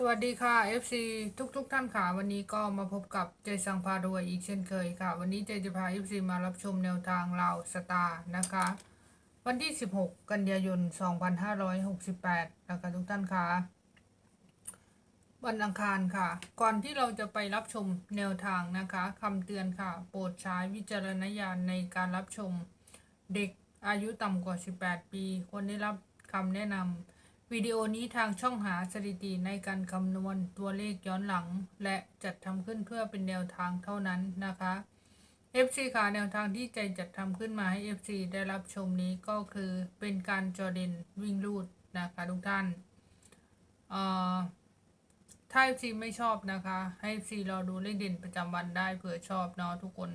สวัสดีค่ะ FC ทุกๆท่านค่ะ วันนี้ก็มาพบกับเจสังพารวยอีกเช่นเคยค่ะ วันนี้เจจะพา FC มารับชมแนวทางลาสตาร์นะคะ วันที่ 16 กันยายน 2568 นะคะทุกท่านค่ะ วันอังคารค่ะ ก่อนที่เราจะไปรับชมแนวทางนะคะคำเตือนค่ะ โปรดใช้วิจารณญาณในการรับชม เด็กอายุต่ำกว่า 18 ปีควรได้รับคำแนะนำ วิดีโอนี้ทางช่องหาสถิติในการคำนวณตัวเลขย้อนหลัง และจัดทำขึ้นเพื่อเป็นแนวทางเท่านั้นนะคะ FC ค่ะแนวทางที่ใจจัดทำขึ้นมาให้ FC ได้รับชมนี้ก็คือเป็นการจอเดนวิ่งรูดนะคะทุกท่านถ้า FC ไม่ชอบนะคะ ให้ FC รอดูเลขเด่นประจำวันได้เผื่อชอบเนาะทุกคน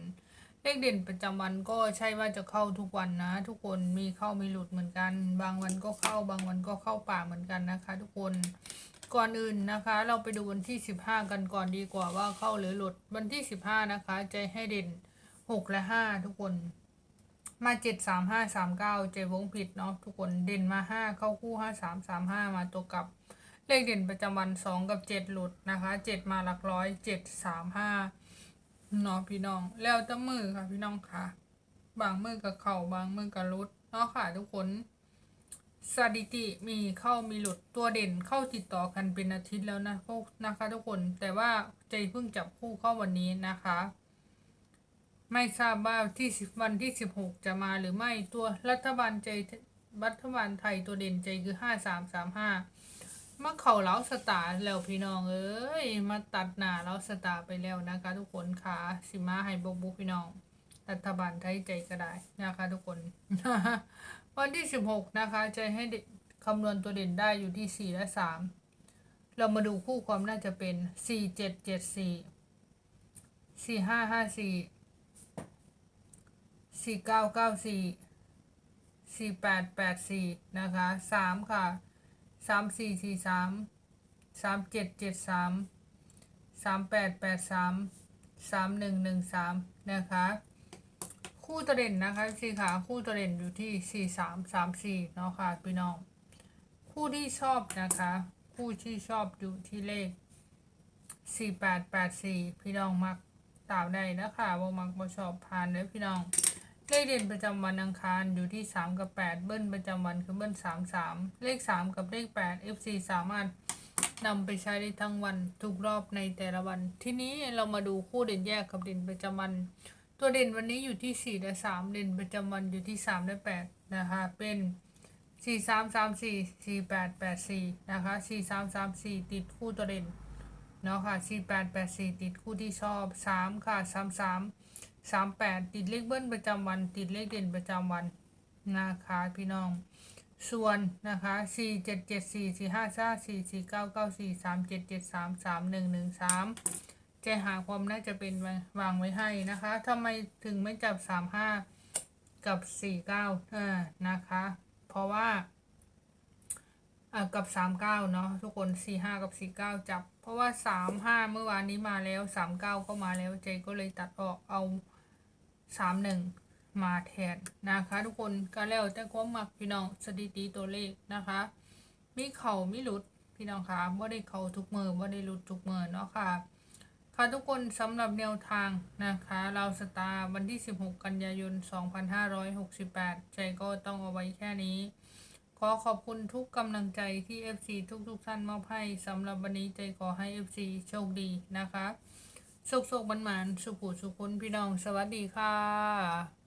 เลขเด่นประจำวันก็ใช่ว่าจะเข้าทุกวันนะ ทุกคนมีเข้ามีหลุดเหมือนกัน บางวันก็เข้าบางวันก็เข้าป่าเหมือนกันนะคะ ทุกคนก่อนอื่นนะคะ เราไปดูวันที่ 15 กันก่อนดีกว่าว่าเข้าหรือหลุดวันที่ 15 นะคะ ใจให้เด่น 6 และ 5 ทุกคนมาเจ็ดสามห้าสามเก้าเจวงผิดเนาะทุกคนเด่นมาห้าเข้าคู่ห้าสามสามห้ามาตัวกับเลขเด่นประจำวันสองกับเจ็ดหลุดนะคะเจ็ดมาหลักร้อยเจ็ดสามห้า เนาะพี่น้อง แล้วแต่มือค่ะพี่น้องค่ะ บางมือกับเข่าบางมือกับหลุดเนาะค่ะทุกคนสถิติมีเข้ามีหลุดตัวเด่นเข้าติดต่อกันเป็นอาทิตย์แล้วนะพวกนะคะทุกคนแต่ว่าใจเพิ่งจับคู่เข้าวันนี้นะคะ ไม่ทราบว่าที่สิบวันที่สิบหกจะมาหรือไม่ตัวรัฐบาลใจรัฐบาลไทยตัวเด่นใจคือห้าสามสามห้า มาเข่าเล้าสตาร์แล้วพี่น้องเอ้ยมาตัดหน้าเล้าสตาร์ไปแล้วนะคะ ทุกคนค่ะสิมาให้บกบุกพี่น้อง รัฐบาลไทยใจก็ได้นะคะ ทุกคนวันที่สิบหกนะคะใจให้เด็กคำนวณตัวเด่นได้อยู่ที่สี่และสามเรามาดูคู่ความน่าจะเป็นสี่เจ็ดเจ็ดสี่สี่ห้าห้าสี่สี่เก้าเก้าสี่สี่แปดแปดสี่นะคะสามค่ะ สามสี่สี่สามสามเจ็ดเจ็ดสามสามแปดแปดสามสามหนึ่งหนึ่งสามนะคะ คู่ตัวเด่นนะคะสี่ขาคู่ตัวเด่นอยู่ที่สี่สามสามสี่เนาะค่ะพี่น้อง คู่ที่ชอบนะคะ คู่ที่ชอบอยู่ที่เลขสี่แปดแปดสี่พี่น้องมักตามได้นะคะว่ามักบ่ชอบผ่านเลยพี่น้อง เลขเด่นประจำวันอังคารอยู่ที่ 3 กับ 8 เบิ้ลประจำวันคือเบิ้ล3 3 เลข 3 กับเลข 8 FC สามารถนำไปใช้ได้ทั้งวันทุกรอบในแต่ละวัน ทีนี้เรามาดูคู่เด่นแยกกับเด่นประจำวัน ตัวเด่นวันนี้อยู่ที่ 4 และ 3 เด่นประจำวันอยู่ที่ 3 และ 8 นะคะ เป็น 4 3 3 4 4 8 8 4 นะคะ 4 3 3 4 ติดคู่ตัวเด่นเนาะค่ะ 4 8 8 4 ติดคู่ที่ชอบ 3 ค่ะ 3 3 3 8ติดเลขเบิ้ลประจำวัน ติดเลขเด่นประจำวันนะคะพี่น้อง ส่วนนะคะ4 7 7 4 4 5 5 4 4 9 9 4 3 7 7 3 3 1 1 3จะหาความน่าจะเป็นวางไว้ให้นะคะทำไมถึงไม่จับ3 5กับ4 9อ่านะคะ เพราะว่าอะกับสามเก้าเนาะทุกคนสี่ห้ากับสี่เก้าจับ เพราะว่าสามห้าเมื่อวานนี้มาแล้วสามเก้าก็มาแล้วเจก็เลยตัดออกเอา สามหนึ่งมาแทนนะคะ ทุกคนก็แล้วแต่ความมักพี่น้องสถิติตัวเลขนะคะ มีเข่ามีหลุดพี่น้องคะว่าได้เข่าทุกมือว่าได้หลุดทุกมือเนาะค่ะค่ะทุกคนสำหรับแนวทางนะคะ เราสตาร์วันที่ 16 กันยายน 2568 ใจก็ต้องเอาไว้แค่นี้ ขอขอบคุณทุกกำลังใจที่ FC ทุกๆท่านมอบให้สำหรับวันนี้ใจขอให้ FC โชคดีนะคะ สุขๆมันๆสุขุสุขุนพี่น้อง สวัสดีค่ะ